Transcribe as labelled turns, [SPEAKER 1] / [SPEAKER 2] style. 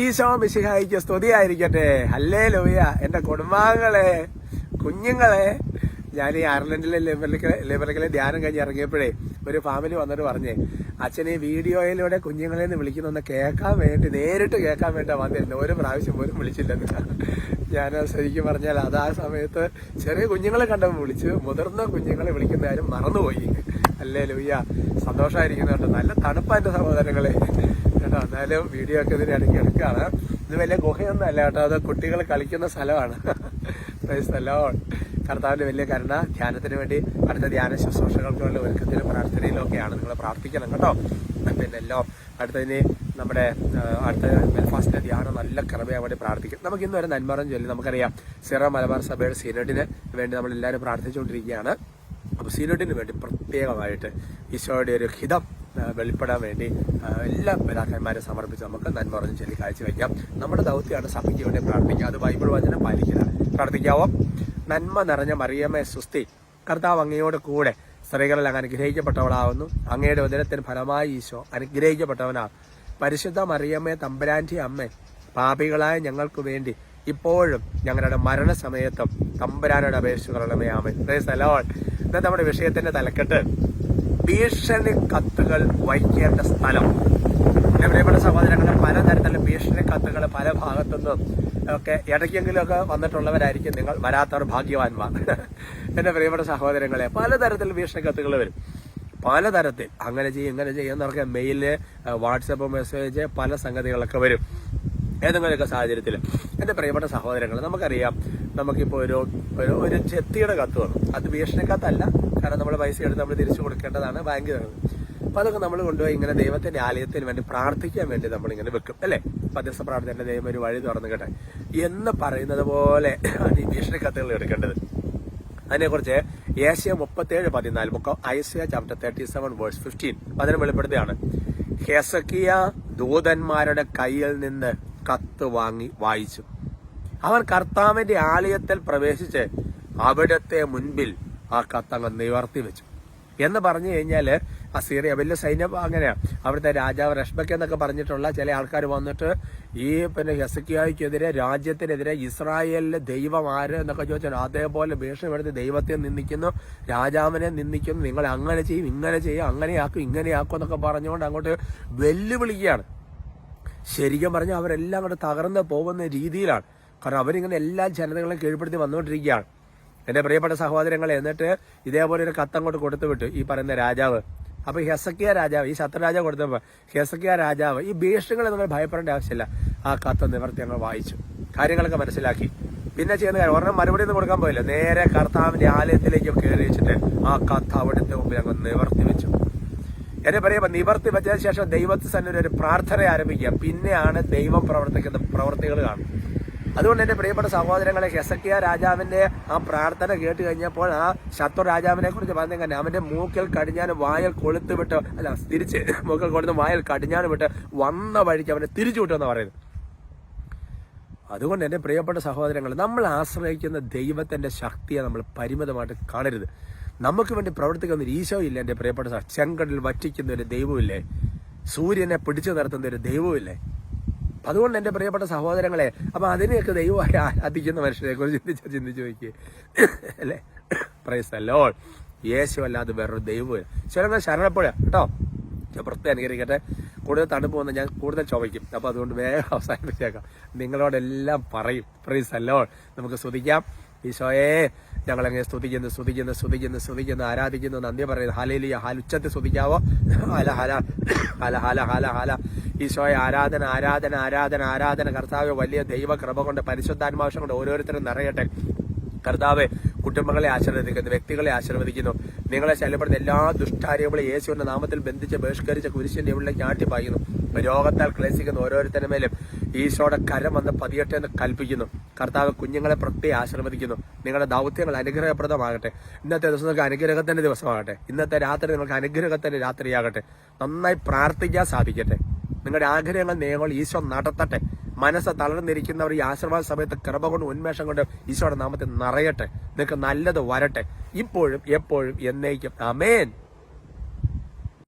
[SPEAKER 1] ഈശോ മിശിഹായിക്ക് സ്തുതിയായിരിക്കട്ടെ. അല്ലേ ലോയ എന്റെ കുടുംബാംഗങ്ങളെ കുഞ്ഞുങ്ങളെ ഞാൻ ഈ അയർലൻഡിലെ ലിബറലിലെ ധ്യാനം കഴിഞ്ഞ് ഇറങ്ങിയപ്പോഴേ ഒരു ഫാമിലി വന്നിട്ട് പറഞ്ഞേ അച്ഛനെ വീഡിയോയിലൂടെ കുഞ്ഞുങ്ങളെ നിന്ന് വിളിക്കുന്നൊന്ന് കേൾക്കാൻ വേണ്ടി നേരിട്ട് കേൾക്കാൻ വേണ്ടി വന്നിരുന്നു ഒരു പ്രാവശ്യം പോലും വിളിച്ചില്ലെന്ന്. ഞാൻ ശരിക്കും പറഞ്ഞാൽ അത് ആ സമയത്ത് ചെറിയ കുഞ്ഞുങ്ങളെ കണ്ടപ്പോൾ വിളിച്ച് മുതിർന്ന കുഞ്ഞുങ്ങളെ വിളിക്കുന്ന കാര്യം മറന്നുപോയി. അല്ലേ ലൂയ്യ സന്തോഷമായിരിക്കുന്നുണ്ട് നല്ല തണുപ്പ എന്റെ സഹോദരങ്ങളെ. കേട്ടോ എന്നാലും വീഡിയോ ഒക്കെ ഇതിന് ഇടയ്ക്ക് എടുക്കുകയാണ് ഇത് വലിയ ഗുഹയൊന്നും അല്ല കേട്ടോ. അത് കുട്ടികൾ കളിക്കുന്ന സ്ഥലമാണ്. കർത്താവിന്റെ. വലിയ കരുണ ധ്യാനത്തിന് വേണ്ടി അടുത്ത ധ്യാന ശുശ്രൂഷകൾക്ക് വേണ്ടി ഒരുക്കത്തിലും പ്രാർത്ഥനയിലും ഒക്കെയാണ് നിങ്ങൾ പ്രാർത്ഥിക്കണം കേട്ടോ. പിന്നെ എല്ലാം അടുത്തതിന് നമ്മുടെ അടുത്ത ബെൽഫാസ്റ്റിന്റെ ധ്യാനം നല്ല കൃപയാൻ വേണ്ടി പ്രാർത്ഥിക്കും. നമുക്ക് ഇന്ന് ഒരു നന്മറം ചൊല്ലി നമുക്കറിയാം. സിറ മലബാർ സഭയുടെ സീനോട്ടിന് വേണ്ടി നമ്മൾ എല്ലാവരും പ്രാർത്ഥിച്ചുകൊണ്ടിരിക്കുകയാണ്. അപ്പോൾ സീനോട്ടിന് വേണ്ടി പ്രത്യേകമായിട്ട് ഈശോയുടെ ഒരു ഹിതം വെളിപ്പെടാൻ വേണ്ടി എല്ലാ പിതാക്കന്മാരെ സമർപ്പിച്ച് നമുക്ക് നന്മ പറഞ്ഞു ചൊല്ലി കാഴ്ചവെക്കാം നമ്മുടെ ദൗത്യമാണ് സഭയ്ക്ക് വേണ്ടി പ്രാർത്ഥിക്കുക. അത് ബൈബിൾ വചനം പാലിക്കുക. പ്രാർത്ഥിക്കാവോ? നന്മ നിറഞ്ഞ മറിയമ്മേ സുസ്തി കർത്താവ് അങ്ങയോട് കൂടെ സ്ത്രീകളിൽ അങ്ങ് അനുഗ്രഹിക്കപ്പെട്ടവളാവുന്നു. അങ്ങയുടെ ഉദരത്തിന് ഫലമായി ഈശോ അനുഗ്രഹിക്കപ്പെട്ടവനാ. പരിശുദ്ധ മറിയമ്മേ തമ്പുരാന്റെ അമ്മേ പാപികളായ ഞങ്ങൾക്ക് വേണ്ടി ഇപ്പോഴും ഞങ്ങളുടെ മരണസമയത്തും തമ്പുരാനോട് കൊള്ളണമേ. ആമേ നമ്മുടെ വിഷയത്തിന്റെ തലക്കെട്ട് ഭീഷണി കത്തുകൾ വഹിക്കേണ്ട സ്ഥലം. എന്റെ പ്രിയപ്പെട്ട സഹോദരങ്ങളെ പലതരത്തിലുള്ള ഭീഷണി കത്തുകൾ പല ഭാഗത്തുനിന്നും ഒക്കെ ഇടയ്ക്കെങ്കിലുമൊക്കെ വന്നിട്ടുള്ളവരായിരിക്കും. നിങ്ങൾ വരാത്തവർ ഭാഗ്യവാന്മാർ. എന്റെ പ്രിയപ്പെട്ട സഹോദരങ്ങളെ പലതരത്തിൽ ഭീഷണി കത്തുകൾ വരും. പലതരത്തിൽ. അങ്ങനെ ചെയ്യും ഇങ്ങനെ ചെയ്യും എന്നൊക്കെ മെയിൽ വാട്സപ്പ് മെസ്സേജ് പല സംഗതികളൊക്കെ വരും. ഏതെങ്കിലുമൊക്കെ സാഹചര്യത്തിൽ. എന്റെ പ്രിയപ്പെട്ട സഹോദരങ്ങൾ നമുക്കറിയാം നമുക്കിപ്പോൾ ഒരു ഒരു ഒരു ചെത്തിയുടെ കത്ത് വന്നു. അത് ഭീഷണി കത്തല്ല. കാരണം നമ്മൾ പൈസ എടുത്ത് നമ്മൾ തിരിച്ചു കൊടുക്കേണ്ടതാണ് ബാങ്കിൽ അപ്പൊ അതൊക്കെ നമ്മൾ കൊണ്ടുപോയി ഇങ്ങനെ ദൈവത്തിന്റെ ആലയത്തിന് വേണ്ടി പ്രാർത്ഥിക്കാൻ വേണ്ടി നമ്മൾ ഇങ്ങനെ വെക്കും. അല്ലേ? മധ്യസ്ഥ പ്രാർത്ഥന ദൈവം ഒരു വഴി തുറന്നു കേട്ടെ എന്ന് പറയുന്നത് പോലെ ആണ് ഈ ഭീഷണി കത്തുകൾ എടുക്കേണ്ടത്. അതിനെക്കുറിച്ച് ഏഷ്യ മുപ്പത്തേഴ് പതിനാല് book Isaiah chapter thirty seven verse fifteen അതിനെ വെളിപ്പെടുത്തുകയാണ്. ഹെസക്കിയ ദൂതന്മാരുടെ കയ്യിൽ നിന്ന് കത്ത് വാങ്ങി വായിച്ചു. അവൻ കർത്താവിന്റെ ആലയത്തിൽ പ്രവേശിച്ച് അവിടത്തെ മുൻപിൽ ആ കത്തങ്ങൾ നിവർത്തി വെച്ചു. എന്ന് പറഞ്ഞു കഴിഞ്ഞാൽ അസീറിയ വലിയ സൈന്യം അങ്ങനെയാണ് അവിടുത്തെ രാജാവ് റഷ്ബക്ക് എന്നൊക്കെ പറഞ്ഞിട്ടുള്ള ചില ആൾക്കാർ വന്നിട്ട് ഈ പിന്നെ ഹെസക്കിയായിക്കെതിരെ രാജ്യത്തിനെതിരെ ഇസ്രായേലിലെ ദൈവം ആര് എന്നൊക്കെ ചോദിച്ചാൽ അതേപോലെ ഭീഷണിപ്പെടുത്തി ദൈവത്തെ നിന്ദിക്കുന്നു രാജാവിനെ നിന്ദിക്കുന്നു നിങ്ങൾ അങ്ങനെ ചെയ്യും ഇങ്ങനെ ചെയ്യും അങ്ങനെയാക്കും ഇങ്ങനെയാക്കും എന്നൊക്കെ പറഞ്ഞുകൊണ്ട് അങ്ങോട്ട് വെല്ലുവിളിക്കുകയാണ്. ശരിക്കും പറഞ്ഞാൽ അവരെല്ലാം കൂടെ തകർന്ന് പോകുന്ന രീതിയിലാണ്. കാരണം അവരിങ്ങനെ എല്ലാ ജനതകളെയും കീഴ്പ്പെടുത്തി വന്നുകൊണ്ടിരിക്കുകയാണ്. എന്റെ പ്രിയപ്പെട്ട സഹോദരങ്ങളെ എന്നിട്ട് ഇതേപോലെ ഒരു കത്തങ്ങോട്ട് കൊടുത്തു വിട്ടു ഈ പറയുന്ന രാജാവ്. അപ്പൊ ഹെസക്കിയ രാജാവ് ഈ ശത്രുരാജാവ് കൊടുത്തപ്പോ ഹെസക്കിയ രാജാവ് ഈ ഭീഷണികളെ നമ്മൾ ഭയപ്പെടേണ്ട ആവശ്യമില്ല. ആ കത്ത് നിവർത്തി ഞങ്ങൾ വായിച്ചു. കാര്യങ്ങളൊക്കെ മനസ്സിലാക്കി. പിന്നെ ചെയ്യുന്ന കാര്യം ഒരെണ്ണം മറുപടി ഒന്നും കൊടുക്കാൻ പോയില്ല. നേരെ കർത്താവിന്റെ ആലയത്തിലേക്ക് കയറി വെച്ചിട്ട് ആ കത്ത് അവിടുത്തെ മുമ്പിൽ അങ്ങ് നിവർത്തി വെച്ചു. എന്നെ പറയുമ്പോ നിവർത്തി വെച്ചതിന് ശേഷം ദൈവത്തിൽ തന്നെ ഒരു പ്രാർത്ഥന ആരംഭിക്കുക. പിന്നെയാണ് ദൈവം പ്രവർത്തിക്കുന്ന പ്രവർത്തികൾ കാണും അതുകൊണ്ട് എന്റെ പ്രിയപ്പെട്ട സഹോദരങ്ങളെ ഹെസക്കിയ രാജാവിന്റെ ആ പ്രാർത്ഥന കേട്ട് കഴിഞ്ഞപ്പോൾ ആ ശത്രു രാജാവിനെ കുറിച്ച് പറഞ്ഞ തന്നെ അവന്റെ മൂക്കിൽ കടിഞ്ഞാൻ വായൽ കൊളുത്ത് വിട്ട് അല്ല തിരിച്ച് മൂക്കിൽ കൊളുത്ത് വായൽ കടിഞ്ഞാൻ വിട്ട് വന്ന വഴിക്ക് അവനെ തിരിച്ചു വിട്ടെന്ന് പറയുന്നത്. അതുകൊണ്ട് എന്റെ പ്രിയപ്പെട്ട സഹോദരങ്ങൾ നമ്മൾ ആശ്രയിക്കുന്ന ദൈവത്തിന്റെ ശക്തിയെ നമ്മൾ പരിമിതമായിട്ട് കാണരുത്. നമുക്ക് വേണ്ടി പ്രവർത്തിക്കുന്ന ഒരു ഈശോ ഇല്ല എന്റെ പ്രിയപ്പെട്ട ചെങ്കടൽ വറ്റിക്കുന്ന ഒരു ദൈവമില്ലേ? സൂര്യനെ പിടിച്ചു നിർത്തുന്ന ഒരു ദൈവമില്ലേ? അതുകൊണ്ട് എന്റെ പ്രിയപ്പെട്ട സഹോദരങ്ങളെ അപ്പോൾ അതിനെയൊക്കെ ദൈവമായി ആരാധിക്കുന്ന മനുഷ്യരെ കുറിച്ച് ചിന്തിച്ച് ചിന്തിച്ചു നോക്കി അല്ലേ? പ്രൈസ് അല്ലോ യേശു അല്ലാതെ വേറൊരു ദൈവമില്ല ചില ശരണപ്പോഴാണ് കേട്ടോ? ഞാൻ പ്രത്യേകം അനുകരിക്കട്ടെ. കൂടുതൽ തണുപ്പ് വന്നാൽ ഞാൻ കൂടുതൽ ചുവയ്ക്കും അപ്പോൾ അതുകൊണ്ട് വേഗം അവസാനിപ്പിച്ചേക്കാം. നിങ്ങളോടെല്ലാം പറയും. പ്രൈസ് അല്ലോ നമുക്ക് സ്തുതിക്കാം. ഈശോയെ ഞങ്ങളങ്ങനെ സ്തുതിക്കുന്നു സ്തുതിക്കുന്നു സ്തുതിക്കുന്നു സ്തുതിക്കുന്നു ആരാധിക്കുന്നു നന്ദി പറയുന്നു. ഹാലയിലിയ ഹാൽ ഉച്ചത്തിൽ സ്തുതിക്കാവോ? ഹല ഹല ഹല ഹല ഹല ഹല. ഈശോയെ ആരാധന ആരാധന ആരാധന ആരാധന. കർത്താവ് വലിയ ദൈവ കൃപ കൊണ്ട് പരിശുദ്ധാത്മാവശം കൊണ്ട് ഓരോരുത്തരും നിറയട്ടെ. കർത്താവ് കുടുംബങ്ങളെ ആശീർവദിക്കുന്നു വ്യക്തികളെ ആശീർവദിക്കുന്നു. നിങ്ങളെ ശല്യപ്പെടുന്ന എല്ലാ ദുഷ്ടാര്യങ്ങളും യേശുവിന്റെ നാമത്തിൽ ബന്ധിച്ച് ബഹിഷ്കരിച്ച കുരിശിന്റെ ഉള്ളിലേക്ക് ആട്ടിപ്പായുന്നു. രോഗത്താൽ ക്ലേശിക്കുന്ന ഓരോരുത്തരുടെ മേലും ഈശോയുടെ കരം വന്ന് പതിയട്ടെ എന്ന് കൽപ്പിക്കുന്നു. കർത്താവ് കുഞ്ഞുങ്ങളെ പ്രത്യേകം ആശീർവദിക്കുന്നു. നിങ്ങളുടെ ദൗത്യങ്ങൾ അനുഗ്രഹപ്രദമാകട്ടെ. ഇന്നത്തെ ദിവസം നിങ്ങൾക്ക് അനുഗ്രഹത്തിന്റെ ദിവസമാകട്ടെ. ഇന്നത്തെ രാത്രി നിങ്ങൾക്ക് അനുഗ്രഹത്തിന്റെ രാത്രിയാകട്ടെ. നന്നായി പ്രാർത്ഥിക്കാൻ സാധിക്കട്ടെ. നിങ്ങളുടെ ആഗ്രഹങ്ങൾ നിയമങ്ങൾ ഈശോ നടത്തട്ടെ. മനസ്സ് തളർന്നിരിക്കുന്നവർ ഈ ആശീർവാദ സമയത്ത് കൃപ കൊണ്ട് ഉന്മേഷം കൊണ്ട് ഈശോയുടെ നാമത്തെ നിറയട്ടെ. നിങ്ങൾക്ക് നല്ലത് വരട്ടെ. ഇപ്പോഴും എപ്പോഴും എന്നേക്കും. അമേൻ